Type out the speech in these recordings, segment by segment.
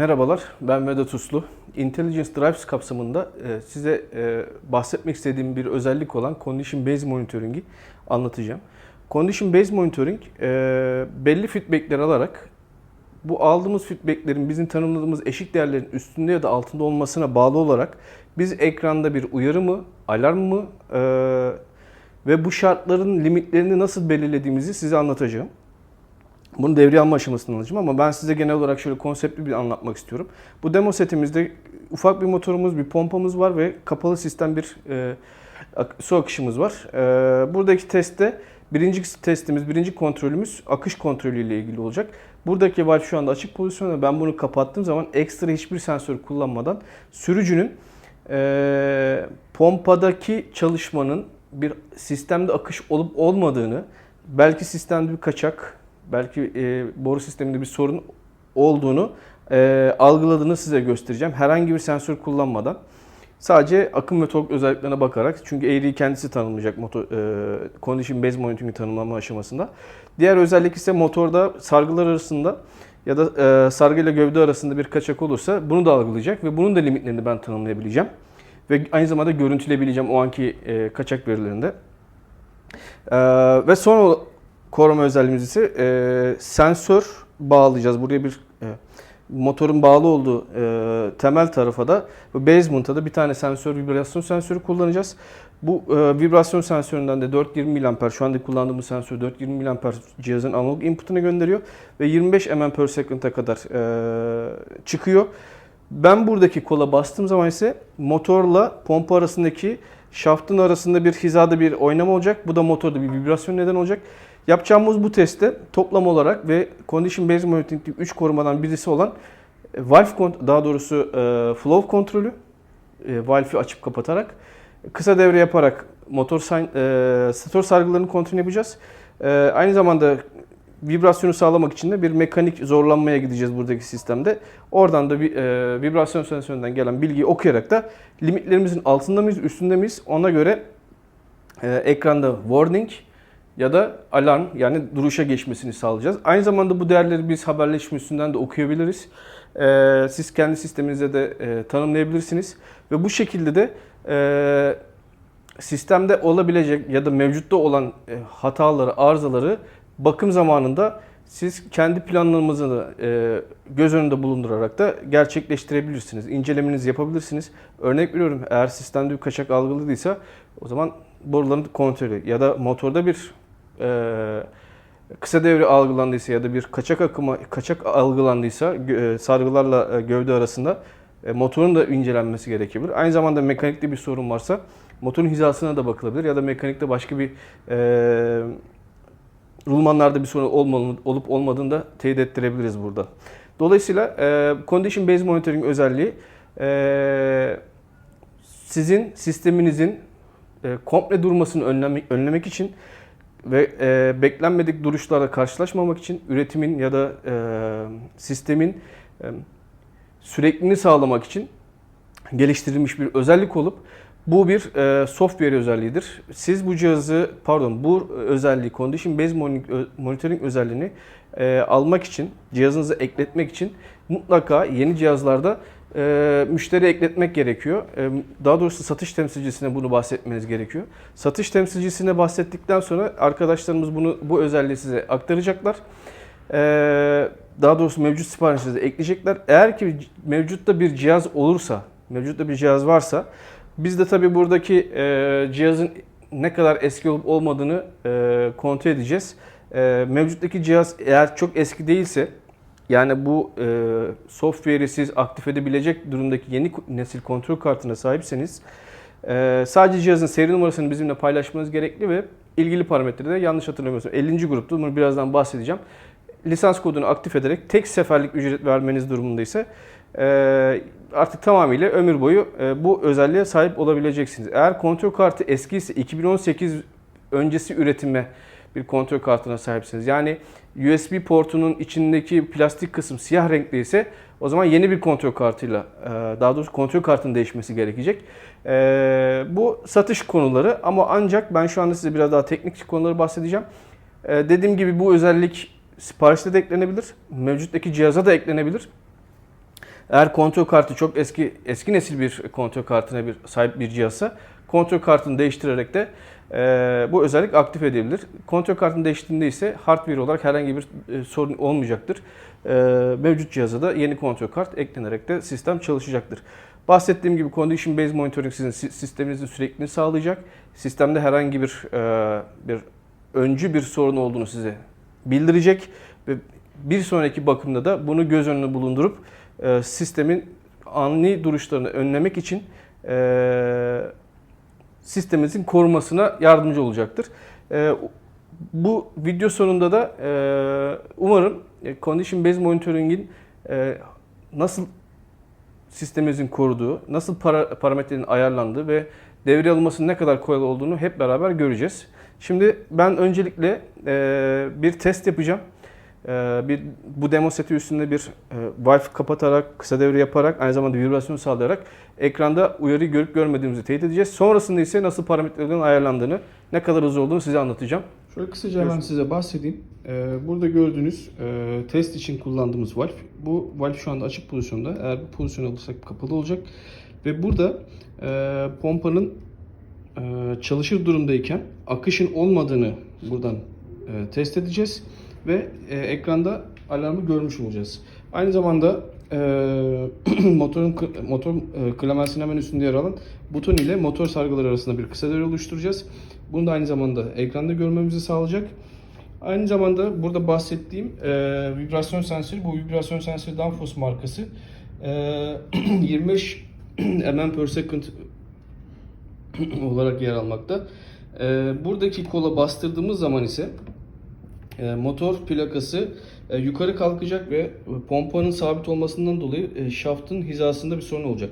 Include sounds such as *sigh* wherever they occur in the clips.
Merhabalar, ben Vedat Uslu. Intelligence Drives kapsamında e, size e, bahsetmek istediğim bir özellik olan Condition Based Monitoring'i anlatacağım. Condition Based Monitoring e, belli feedbackler alarak bu aldığımız feedbacklerin bizim tanımladığımız eşik değerlerin üstünde ya da altında olmasına bağlı olarak biz ekranda bir uyarı mı, alarm mı ve bu şartların limitlerini nasıl belirlediğimizi size anlatacağım. Bunu devre alma aşamasında anlatacağım ama ben size genel olarak şöyle konseptli bir anlatmak istiyorum. Bu demo setimizde ufak bir motorumuz, bir pompamız var ve kapalı sistem bir e, su akışımız var. E, buradaki testte birinci testimiz, birinci kontrolümüz akış kontrolü ile ilgili olacak. Buradaki valve şu anda açık pozisyonda. Ben bunu kapattığım zaman ekstra hiçbir sensör kullanmadan sürücünün e, pompadaki çalışmanın bir sistemde akış olup olmadığını, belki sistemde bir kaçak, belki e, boru sisteminde bir sorun olduğunu e, algıladığını size göstereceğim. Herhangi bir sensör kullanmadan. Sadece akım ve tork özelliklerine bakarak çünkü eğriyi kendisi tanımlayacak motor, e, condition based monitoring tanımlama aşamasında. Diğer özellik ise motorda sargılar arasında ya da e, sargı ile gövde arasında bir kaçak olursa bunu da algılayacak ve bunun da limitlerini ben tanımlayabileceğim. Ve aynı zamanda görüntüleyebileceğim o anki e, kaçak verilerinde. E, ve son koruma özelliğimiz ise e, sensör bağlayacağız. Buraya bir e, motorun bağlı olduğu e, temel tarafa da basement'a da bir tane sensör, vibrasyon sensörü kullanacağız. Bu e, vibrasyon sensöründen de 420 mAh şu anda kullandığımız sensör 420 mAh cihazın analog input'unu gönderiyor ve 25 mm per kadar e, çıkıyor. Ben buradaki kola bastığım zaman ise motorla pompa arasındaki şaftın arasında bir hizada bir oynama olacak. Bu da motorda bir vibrasyon neden olacak. Yapacağımız bu testte toplam olarak ve Condition Based Monitoring'deki 3 korumadan birisi olan e, valve daha doğrusu e, flow kontrolü e, valve'i açıp kapatarak kısa devre yaparak motor e, stator sargılarını kontrol yapacağız. Aynı zamanda vibrasyonu sağlamak için de bir mekanik zorlanmaya gideceğiz buradaki sistemde. Oradan da bir vibrasyon sensöründen gelen bilgiyi okuyarak da limitlerimizin altında mıyız, üstünde miyiz ona göre ekranda warning ya da alarm yani duruşa geçmesini sağlayacağız. Aynı zamanda bu değerleri biz haberleşme üstünden de okuyabiliriz. E, siz kendi sisteminizde de e, tanımlayabilirsiniz ve bu şekilde de e, sistemde olabilecek ya da mevcutta olan e, hataları, arızaları bakım zamanında siz kendi planlamanızı e, göz önünde bulundurarak da gerçekleştirebilirsiniz. İncelemenizi yapabilirsiniz. Örnek veriyorum eğer sistemde bir kaçak algıladıysa o zaman boruların kontrolü ya da motorda bir e, kısa devre algılandıysa ya da bir kaçak akıma kaçak algılandıysa e, sargılarla e, gövde arasında e, motorun da incelenmesi gerekebilir. Aynı zamanda mekanikte bir sorun varsa motorun hizasına da bakılabilir ya da mekanikte başka bir e, rulmanlarda bir sorun olmalı, olup olmadığını da teyit ettirebiliriz burada. Dolayısıyla e, Condition Based Monitoring özelliği e, sizin sisteminizin e, komple durmasını önlemek, önlemek için ve e, beklenmedik duruşlarla karşılaşmamak için üretimin ya da e, sistemin e, sürekliliğini sağlamak için geliştirilmiş bir özellik olup bu bir e, software özelliğidir. Siz bu cihazı, pardon bu özelliği, Condition Based Moni- Monitoring özelliğini e, almak için, cihazınıza ekletmek için mutlaka yeni cihazlarda e, müşteri ekletmek gerekiyor. E, daha doğrusu satış temsilcisine bunu bahsetmeniz gerekiyor. Satış temsilcisine bahsettikten sonra arkadaşlarımız bunu bu özelliği size aktaracaklar. E, daha doğrusu mevcut siparişinize ekleyecekler. Eğer ki mevcutta bir cihaz olursa, mevcutta bir cihaz varsa biz de tabii buradaki e, cihazın ne kadar eski olup olmadığını e, kontrol edeceğiz. E, mevcuttaki cihaz eğer çok eski değilse yani bu e, software'i siz aktif edebilecek durumdaki yeni nesil kontrol kartına sahipseniz e, sadece cihazın seri numarasını bizimle paylaşmanız gerekli ve ilgili parametreleri de yanlış hatırlamıyorsam 50. grupta bunu birazdan bahsedeceğim. Lisans kodunu aktif ederek tek seferlik ücret vermeniz durumunda ise e, artık tamamıyla ömür boyu e, bu özelliğe sahip olabileceksiniz. Eğer kontrol kartı eski ise 2018 öncesi üretime bir kontrol kartına sahipsiniz. Yani USB portunun içindeki plastik kısım siyah renkli ise o zaman yeni bir kontrol kartıyla e, daha doğrusu kontrol kartının değişmesi gerekecek. E, Bu satış konuları ama ancak ben şu anda size biraz daha teknik konuları bahsedeceğim. E, Dediğim gibi bu özellik siparişte de eklenebilir. Mevcuttaki cihaza da eklenebilir. Eğer kontrol kartı çok eski eski nesil bir kontrol kartına bir sahip bir cihazsa kontrol kartını değiştirerek de e, bu özellik aktif edilebilir. Kontrol kartını değiştiğinde ise hardware olarak herhangi bir e, sorun olmayacaktır. E, mevcut cihaza da yeni kontrol kart eklenerek de sistem çalışacaktır. Bahsettiğim gibi Condition Based Monitoring sizin si- sisteminizin sürekliliğini sağlayacak. Sistemde herhangi bir e, bir öncü bir sorun olduğunu size bildirecek ve bir sonraki bakımda da bunu göz önüne bulundurup e, sistemin ani duruşlarını önlemek için e, sisteminizin korumasına yardımcı olacaktır. E, bu video sonunda da e, umarım e, Condition Based Monitoring'in e, nasıl sistemimizin koruduğu, nasıl para, parametrelerin ayarlandığı ve devreye alınmasının ne kadar kolay olduğunu hep beraber göreceğiz. Şimdi ben öncelikle e, bir test yapacağım. E, bir bu demo seti üstünde bir e, Wi-Fi kapatarak, kısa devre yaparak, aynı zamanda vibrasyon sağlayarak ekranda uyarıyı görüp görmediğimizi teyit edeceğiz. Sonrasında ise nasıl parametrelerin ayarlandığını, ne kadar hızlı olduğunu size anlatacağım. Şöyle kısaca hemen size bahsedeyim. Ee, burada gördüğünüz e, test için kullandığımız valve. Bu valve şu anda açık pozisyonda. Eğer bu pozisyon alırsak kapalı olacak. Ve burada e, pompanın e, çalışır durumdayken akışın olmadığını buradan e, test edeceğiz. Ve e, ekranda alarmı görmüş olacağız. Aynı zamanda e, *clears throat* motorun motor e, klemensinin hemen üstünde yer alan buton ile motor sargıları arasında bir kısa devre oluşturacağız. Bunu da aynı zamanda ekranda görmemizi sağlayacak. Aynı zamanda burada bahsettiğim e, vibrasyon sensörü, bu vibrasyon sensörü Danfoss markası. E, *clears throat* 25 *clears throat* mm per second olarak yer almakta. E, buradaki kola bastırdığımız zaman ise motor plakası e, yukarı kalkacak ve pompanın sabit olmasından dolayı e, şaftın hizasında bir sorun olacak.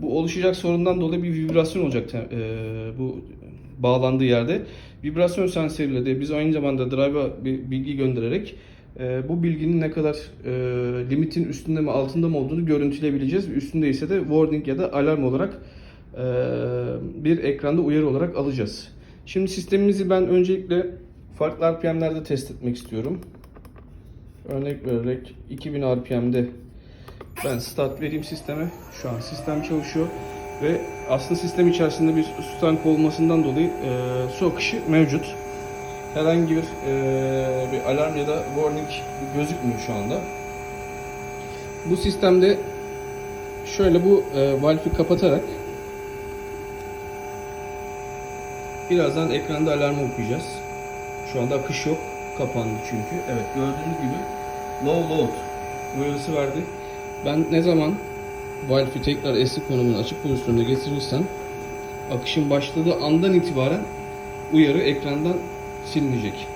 Bu oluşacak sorundan dolayı bir vibrasyon olacak e, bu bağlandığı yerde. Vibrasyon sensörüyle de biz aynı zamanda drive'a bir bilgi göndererek e, bu bilginin ne kadar e, limitin üstünde mi altında mı olduğunu görüntüleyebileceğiz. Üstünde ise de warning ya da alarm olarak e, bir ekranda uyarı olarak alacağız. Şimdi sistemimizi ben öncelikle farklı RPM'lerde test etmek istiyorum. Örnek vererek 2000 RPM'de ben start vereyim sisteme. Şu an sistem çalışıyor ve aslında sistem içerisinde bir su tankı olmasından dolayı e, su akışı mevcut. Herhangi bir, e, bir alarm ya da warning gözükmüyor şu anda. Bu sistemde şöyle bu e, valve'i kapatarak birazdan ekranda alarmı okuyacağız. Şu anda akış yok. Kapandı çünkü. Evet gördüğünüz gibi low load uyarısı verdi. Ben ne zaman valve'i tekrar eski konumuna açık pozisyonda getirirsem akışın başladığı andan itibaren uyarı ekrandan silinecek.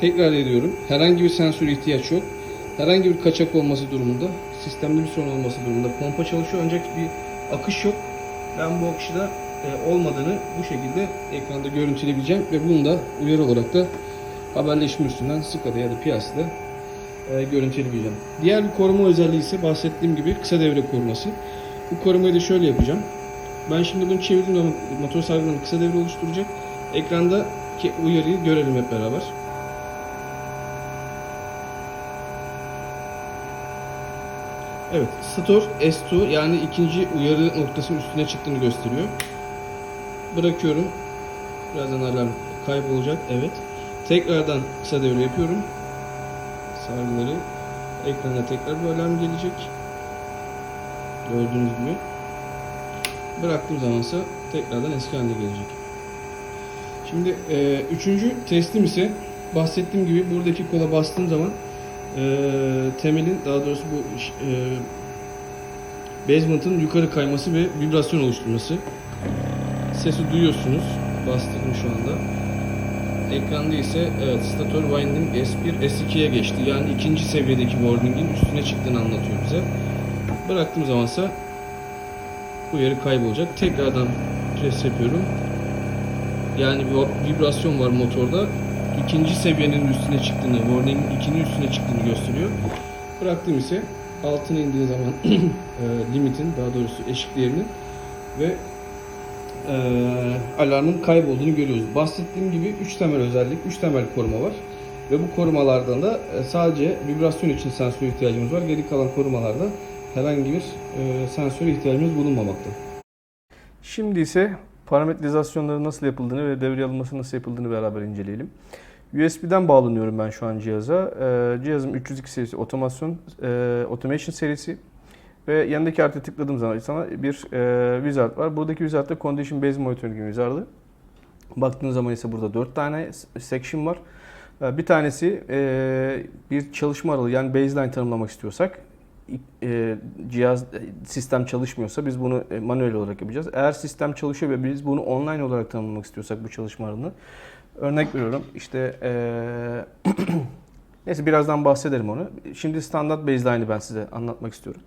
Tekrar ediyorum. Herhangi bir sensör ihtiyaç yok. Herhangi bir kaçak olması durumunda, sistemde bir sorun olması durumunda pompa çalışıyor ancak bir akış yok. Ben bu akışı da e, olmadığını bu şekilde ekranda görüntüleyebileceğim ve bunu da uyarı olarak da haberleşme üstünden SCADA ya da piyasada e, görüntüleyebileceğim. Diğer bir koruma özelliği ise bahsettiğim gibi kısa devre koruması. Bu korumayı da şöyle yapacağım. Ben şimdi bunu çevirdiğim zaman motor sargılarını kısa devre oluşturacak. Ekranda ki uyarıyı görelim hep beraber. Evet, Store S2 yani ikinci uyarı noktasının üstüne çıktığını gösteriyor. Bırakıyorum. Birazdan alarm kaybolacak. Evet. Tekrardan kısa devre yapıyorum. Sargıları ekrana tekrar bir alarm gelecek. Gördüğünüz gibi. Bıraktığım zamansa tekrardan eski haline gelecek. Şimdi e, üçüncü testim ise bahsettiğim gibi buradaki kola bastığım zaman e, temelin daha doğrusu bu e, basement'ın yukarı kayması ve vibrasyon oluşturması. Sesi duyuyorsunuz. Bastırdım şu anda. Ekranda ise evet stator winding S1 S2'ye geçti. Yani ikinci seviyedeki warning'in üstüne çıktığını anlatıyor bize. Bıraktığım zamansa uyarı kaybolacak. Tekrardan press yapıyorum. Yani bir vibrasyon var motorda. İkinci seviyenin üstüne çıktığını, warning'in ikinin üstüne çıktığını gösteriyor. Bıraktığım ise altına indiği zaman *clears throat* e, limitin daha doğrusu eşik değerinin ve e, alarmın kaybolduğunu görüyoruz. Bahsettiğim gibi 3 temel özellik, 3 temel koruma var. Ve bu korumalardan da e, sadece vibrasyon için sensör ihtiyacımız var. Geri kalan korumalarda herhangi bir e, sensöre ihtiyacımız bulunmamakta. Şimdi ise parametrizasyonları nasıl yapıldığını ve devreye alınması nasıl yapıldığını beraber inceleyelim. USB'den bağlanıyorum ben şu an cihaza. Ee, cihazım 302 serisi otomasyon, e, automation serisi ve yanındaki artı tıkladığım zaman sana bir e, wizard var. Buradaki wizard'da condition based monitoring wizard'ı. Baktığınız zaman ise burada 4 tane section var. Ee, Bir tanesi e, bir çalışma aralığı yani baseline tanımlamak istiyorsak e, cihaz e, sistem çalışmıyorsa biz bunu e, manuel olarak yapacağız. Eğer sistem çalışıyor ve biz bunu online olarak tanımlamak istiyorsak bu çalışma aralığını örnek veriyorum işte e, *clears throat* neyse birazdan bahsederim onu. Şimdi standart baseline'ı ben size anlatmak istiyorum.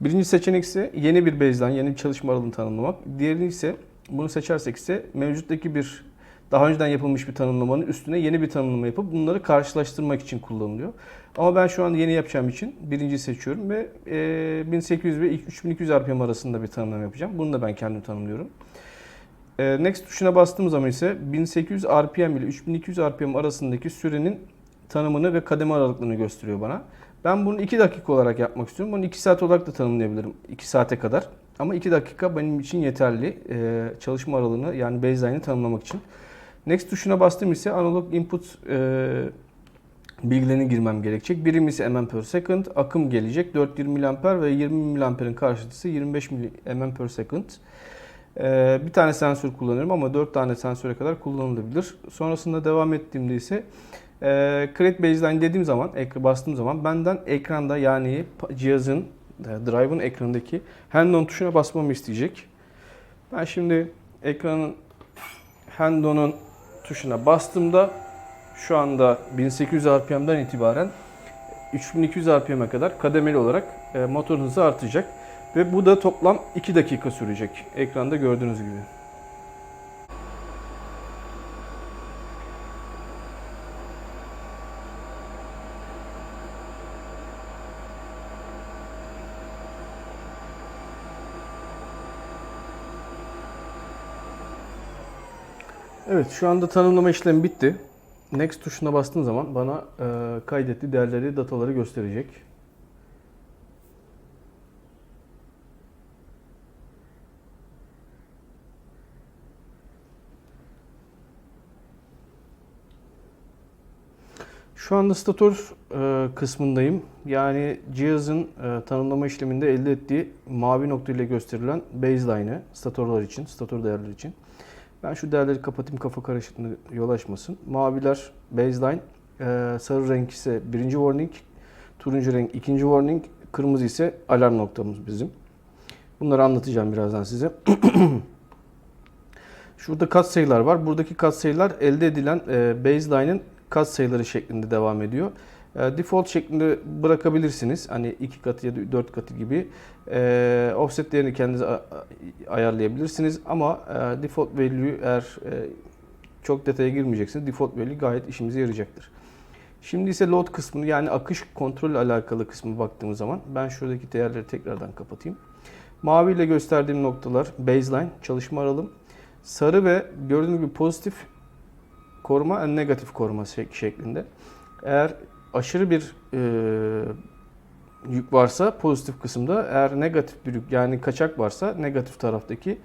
Birinci seçenek ise yeni bir baseline, yeni bir çalışma aralığını tanımlamak. Diğeri ise bunu seçersek ise mevcuttaki bir daha önceden yapılmış bir tanımlamanın üstüne yeni bir tanımlama yapıp bunları karşılaştırmak için kullanılıyor. Ama ben şu an yeni yapacağım için birinciyi seçiyorum ve e, 1800 ve 3200 RPM arasında bir tanımlama yapacağım. Bunu da ben kendim tanımlıyorum. Next tuşuna bastığım zaman ise 1800 RPM ile 3200 RPM arasındaki sürenin tanımını ve kademe aralıklarını gösteriyor bana. Ben bunu 2 dakika olarak yapmak istiyorum. Bunu 2 saat olarak da tanımlayabilirim. 2 saate kadar. Ama 2 dakika benim için yeterli. e, çalışma aralığını yani baseline'i tanımlamak için. Next tuşuna bastım ise analog input e, bilgilerini girmem gerekecek. Birincisi mm per second, akım gelecek 420 mAh ve 20 mAh'in karşıtısı 25 mm per second. E, bir tane sensör kullanıyorum ama 4 tane sensöre kadar kullanılabilir. Sonrasında devam ettiğimde ise e, create baseline dediğim zaman, bastığım zaman benden ekranda yani cihazın, e, drive'ın ekranındaki hand-on tuşuna basmamı isteyecek. Ben şimdi ekranın hand-on'un tuşuna bastığımda şu anda 1800 RPM'den itibaren 3200 RPM'e kadar kademeli olarak e, motor hızı artacak. Ve bu da toplam 2 dakika sürecek. Ekranda gördüğünüz gibi. Evet şu anda tanımlama işlemi bitti. Next tuşuna bastığım zaman bana e, kaydettiği değerleri, dataları gösterecek. Şu anda statör e, kısmındayım. Yani cihazın e, tanımlama işleminde elde ettiği mavi nokta ile gösterilen baseline'ı statörler için, statör değerleri için. Ben şu değerleri kapatayım kafa karışıklığına yol açmasın. Maviler baseline, e, sarı renk ise birinci warning, turuncu renk ikinci warning, kırmızı ise alarm noktamız bizim. Bunları anlatacağım birazdan size. *clears throat* Şurada katsayılar var. Buradaki katsayılar elde edilen e, baseline'ın katsayıları şeklinde devam ediyor. E, default şeklinde bırakabilirsiniz. Hani iki katı ya da dört katı gibi. E, offset değerini kendiniz ayarlayabilirsiniz. Ama e, default value eğer e, çok detaya girmeyeceksiniz. Default value gayet işimize yarayacaktır. Şimdi ise load kısmını yani akış kontrol alakalı kısmı baktığımız zaman ben şuradaki değerleri tekrardan kapatayım. Mavi ile gösterdiğim noktalar baseline, çalışma aralığım. Sarı ve gördüğünüz gibi pozitif koruma ve negatif koruma şek- şeklinde. Eğer aşırı bir e, yük varsa pozitif kısımda, eğer negatif bir yük yani kaçak varsa negatif taraftaki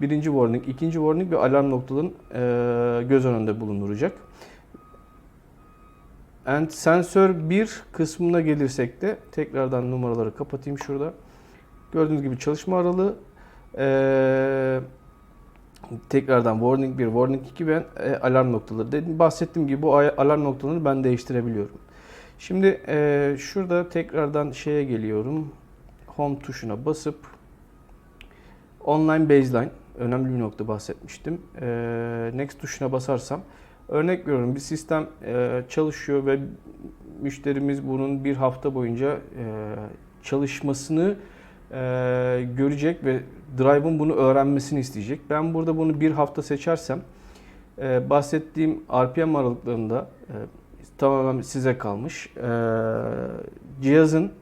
birinci warning, ikinci warning ve alarm noktaların e, göz önünde bulunduracak. And sensör 1 kısmına gelirsek de tekrardan numaraları kapatayım şurada. Gördüğünüz gibi çalışma aralığı e, tekrardan warning 1, warning 2 ve e, alarm noktaları. Dedim, bahsettiğim gibi bu alarm noktalarını ben değiştirebiliyorum. Şimdi e, şurada tekrardan şeye geliyorum. Home tuşuna basıp online baseline önemli bir nokta bahsetmiştim. E, next tuşuna basarsam örnek veriyorum bir sistem e, çalışıyor ve müşterimiz bunun bir hafta boyunca e, çalışmasını e, görecek ve Drive'ın bunu öğrenmesini isteyecek. Ben burada bunu bir hafta seçersem e, bahsettiğim RPM aralıklarında e, tamamen size kalmış. E, cihazın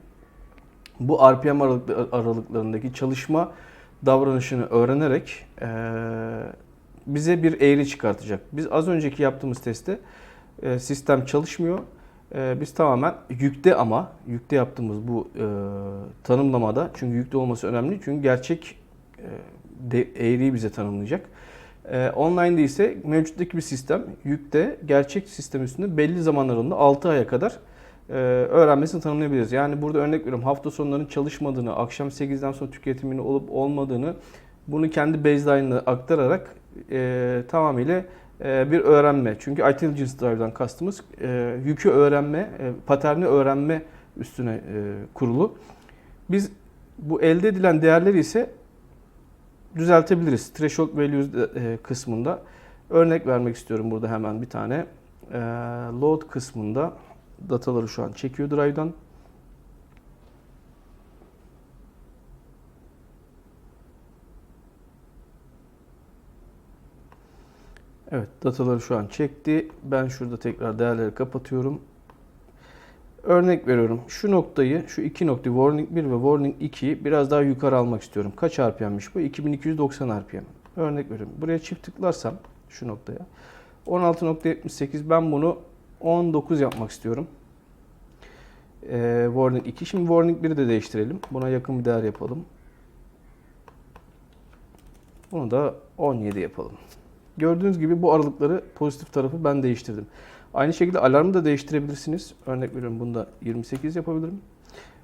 bu RPM aralık- aralıklarındaki çalışma davranışını öğrenerek e, bize bir eğri çıkartacak. Biz az önceki yaptığımız testte e, sistem çalışmıyor Ee, biz tamamen yükte ama yükte yaptığımız bu e, tanımlamada çünkü yükte olması önemli çünkü gerçek e, de, eğriyi bize tanımlayacak. E, online'da ise mevcuttaki bir sistem yükte gerçek sistem üstünde belli zaman aralığında 6 aya kadar e, öğrenmesini tanımlayabiliriz. Yani burada örnek veriyorum hafta sonlarının çalışmadığını, akşam 8'den sonra tüketimini olup olmadığını bunu kendi baseline'ına aktararak e, tamamıyla e, bir öğrenme. Çünkü Intelligence Drive'dan kastımız e, yükü öğrenme, e, paterni öğrenme üstüne e, kurulu. Biz bu elde edilen değerleri ise düzeltebiliriz. Threshold values e, kısmında örnek vermek istiyorum burada hemen bir tane. E, load kısmında dataları şu an çekiyor Drive'dan. Evet, dataları şu an çekti. Ben şurada tekrar değerleri kapatıyorum. Örnek veriyorum. Şu noktayı, şu iki noktayı warning 1 ve warning 2'yi biraz daha yukarı almak istiyorum. Kaç RPM'miş bu? 2290 RPM. Örnek veriyorum. Buraya çift tıklarsam şu noktaya 16.78 ben bunu 19 yapmak istiyorum. Ee, warning 2. Şimdi warning 1'i de değiştirelim. Buna yakın bir değer yapalım. Bunu da 17 yapalım. Gördüğünüz gibi bu aralıkları pozitif tarafı ben değiştirdim. Aynı şekilde alarmı da değiştirebilirsiniz. Örnek veriyorum bunu da 28 yapabilirim.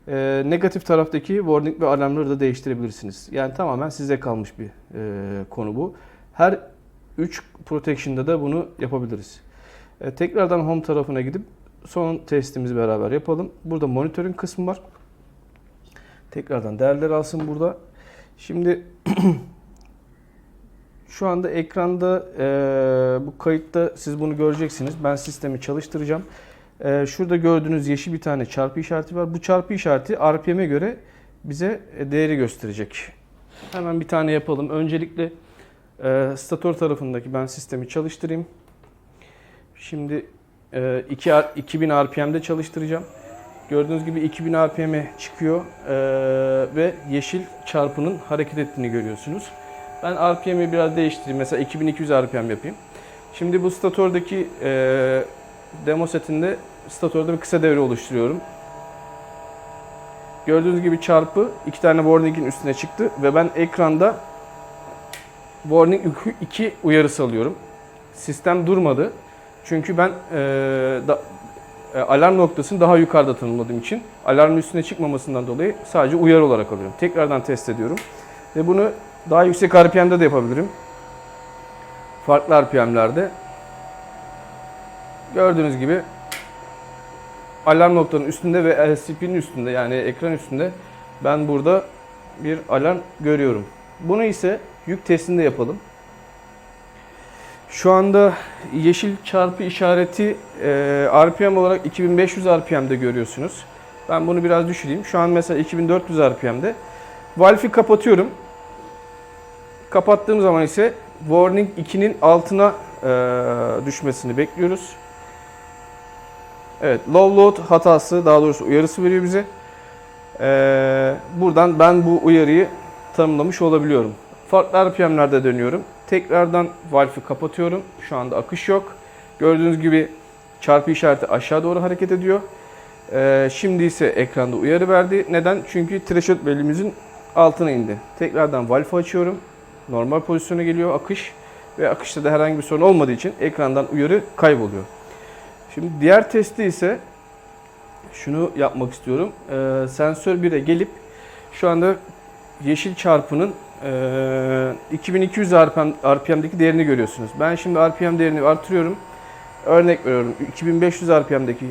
Ee, negatif taraftaki warning ve alarmları da değiştirebilirsiniz. Yani tamamen size kalmış bir e, konu bu. Her 3 protection'da da bunu yapabiliriz. Ee, tekrardan home tarafına gidip son testimizi beraber yapalım. Burada monitoring kısmı var. Tekrardan değerler alsın burada. Şimdi *clears throat* Şu anda ekranda e, bu kayıtta siz bunu göreceksiniz. Ben sistemi çalıştıracağım. E, şurada gördüğünüz yeşil bir tane çarpı işareti var. Bu çarpı işareti RPM'e göre bize e, değeri gösterecek. Hemen bir tane yapalım. Öncelikle e, statör tarafındaki ben sistemi çalıştırayım. Şimdi e, 2, 2000 RPM'de çalıştıracağım. Gördüğünüz gibi 2000 RPM'e çıkıyor e, ve yeşil çarpının hareket ettiğini görüyorsunuz. Ben RPM'i biraz değiştireyim. Mesela 2200 RPM yapayım. Şimdi bu statördeki e, demo setinde statörde bir kısa devre oluşturuyorum. Gördüğünüz gibi çarpı iki tane warning'in üstüne çıktı ve ben ekranda warning 2 uyarısı alıyorum. Sistem durmadı. Çünkü ben e, da, e, alarm noktasını daha yukarıda tanımladığım için alarmın üstüne çıkmamasından dolayı sadece uyarı olarak alıyorum. Tekrardan test ediyorum. Ve bunu daha yüksek RPM'de de yapabilirim. Farklı RPM'lerde. Gördüğünüz gibi alarm noktanın üstünde ve LCP'nin üstünde yani ekran üstünde ben burada bir alarm görüyorum. Bunu ise yük testinde yapalım. Şu anda yeşil çarpı işareti e, RPM olarak 2500 RPM'de görüyorsunuz. Ben bunu biraz düşüreyim. Şu an mesela 2400 RPM'de. Valve'i kapatıyorum. Kapattığım zaman ise warning 2'nin altına e, düşmesini bekliyoruz. Evet, low load hatası, daha doğrusu uyarısı veriyor bize. E, buradan ben bu uyarıyı tanımlamış olabiliyorum. Farklı RPM'lerde dönüyorum. Tekrardan valve'i kapatıyorum. Şu anda akış yok. Gördüğünüz gibi çarpı işareti aşağı doğru hareket ediyor. E, şimdi ise ekranda uyarı verdi. Neden? Çünkü threshold belirlimizin altına indi. Tekrardan valve'i açıyorum normal pozisyona geliyor akış ve akışta da herhangi bir sorun olmadığı için ekrandan uyarı kayboluyor. Şimdi diğer testi ise şunu yapmak istiyorum. Ee, sensör 1'e gelip şu anda yeşil çarpının e, 2200 RPM, RPM'deki değerini görüyorsunuz. Ben şimdi RPM değerini artırıyorum. Örnek veriyorum 2500 RPM'deki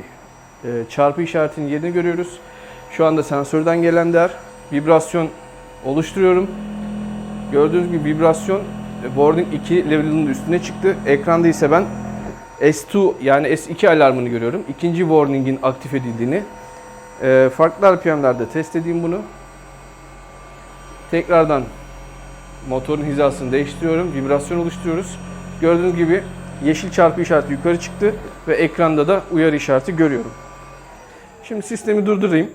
e, çarpı işaretinin yerini görüyoruz. Şu anda sensörden gelen değer vibrasyon oluşturuyorum. Gördüğünüz gibi vibrasyon e, warning 2 level'ının üstüne çıktı. Ekranda ise ben S2 yani S2 alarmını görüyorum. İkinci warning'in aktif edildiğini. E, farklı RPM'lerde test edeyim bunu. Tekrardan motorun hizasını değiştiriyorum. Vibrasyon oluşturuyoruz. Gördüğünüz gibi yeşil çarpı işareti yukarı çıktı ve ekranda da uyarı işareti görüyorum. Şimdi sistemi durdurayım.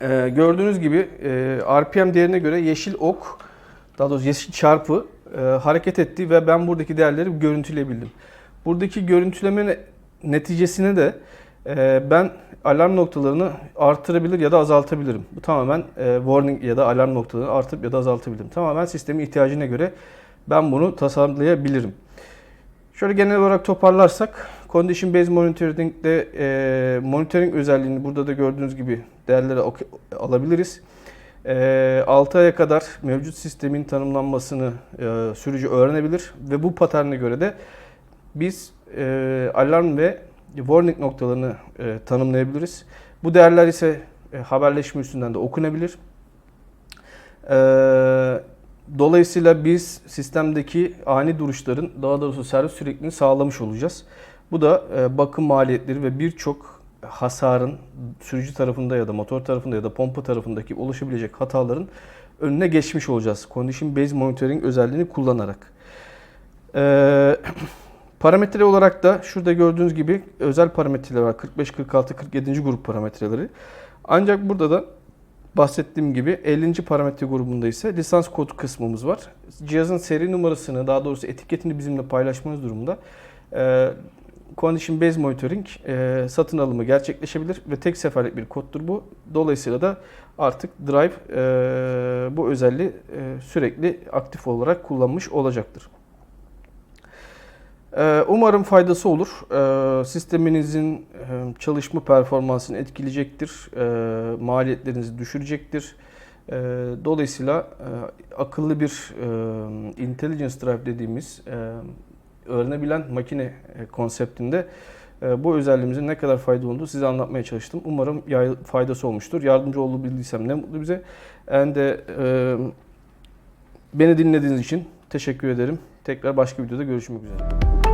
Ee, gördüğünüz gibi e, RPM değerine göre yeşil ok, daha doğrusu yeşil çarpı e, hareket etti ve ben buradaki değerleri görüntüleyebildim. Buradaki görüntüleme ne- neticesine de Ee, ben alarm noktalarını artırabilir ya da azaltabilirim. Bu tamamen e, warning ya da alarm noktalarını artıp ya da azaltabilirim. Tamamen sistemin ihtiyacına göre ben bunu tasarlayabilirim. Şöyle genel olarak toparlarsak Condition Based Monitoring'de e, monitoring özelliğini burada da gördüğünüz gibi değerleri ok- alabiliriz. E, 6 aya kadar mevcut sistemin tanımlanmasını e, sürücü öğrenebilir ve bu paterne göre de biz e, alarm ve warning noktalarını e, tanımlayabiliriz. Bu değerler ise e, haberleşme üstünden de okunabilir. E, dolayısıyla biz sistemdeki ani duruşların daha doğrusu servis sürekliliğini sağlamış olacağız. Bu da e, bakım maliyetleri ve birçok hasarın sürücü tarafında ya da motor tarafında ya da pompa tarafındaki oluşabilecek hataların önüne geçmiş olacağız. Condition Based Monitoring özelliğini kullanarak. Ee, *clears throat* parametre olarak da şurada gördüğünüz gibi özel parametreler var. 45, 46, 47. grup parametreleri. Ancak burada da bahsettiğim gibi 50. parametre grubunda ise lisans kodu kısmımız var. Cihazın seri numarasını daha doğrusu etiketini bizimle paylaşmanız durumunda e, Condition Based Monitoring e, satın alımı gerçekleşebilir ve tek seferlik bir koddur bu. Dolayısıyla da artık Drive e, bu özelliği e, sürekli aktif olarak kullanmış olacaktır. E, Umarım faydası olur. E, Sisteminizin e, çalışma performansını etkileyecektir. E, Maliyetlerinizi düşürecektir. E, Dolayısıyla e, akıllı bir e, Intelligence Drive dediğimiz e, öğrenebilen makine e, konseptinde e, bu özelliğimizin ne kadar faydalı olduğunu size anlatmaya çalıştım. Umarım faydası olmuştur. Yardımcı olabildiysem ne mutlu bize. And de, e, beni dinlediğiniz için teşekkür ederim. Tekrar başka videoda görüşmek üzere.